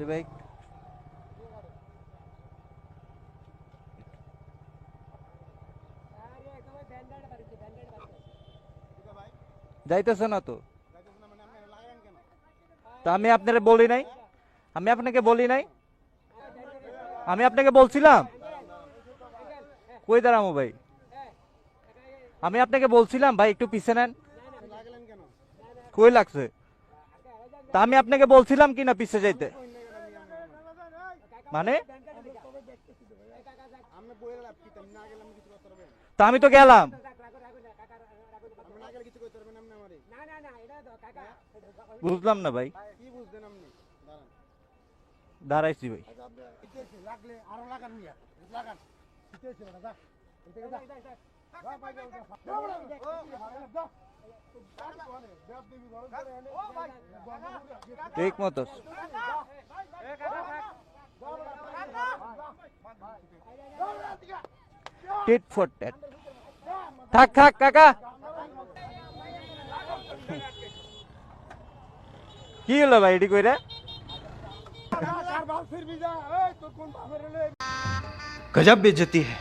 ভাই যাইতেছে না তো তা আমি আপনারে বলি নাই? আমি আপনাকে বলি নাই? আমি আপনাকে বলছিলাম? কই দাঁড়ামো ভাই? আমি আপনাকে বলছিলাম, ভাই, একটু পিছে নেন। কই লাগছে? তা আমি আপনাকে বলছিলাম কি না পিছে যাইতে? পারবেন তা আমি তো গেলাম। বুঝলাম না ভাই। দাঁড়াইছি ভাই। লাগলে আরও টিট ফর টেট থাক থাক কাকা কি হলো ভাই এটি কইরা আর বাল ফিরবি যা এই তোর কোন বাপের गजब बेइज्जती है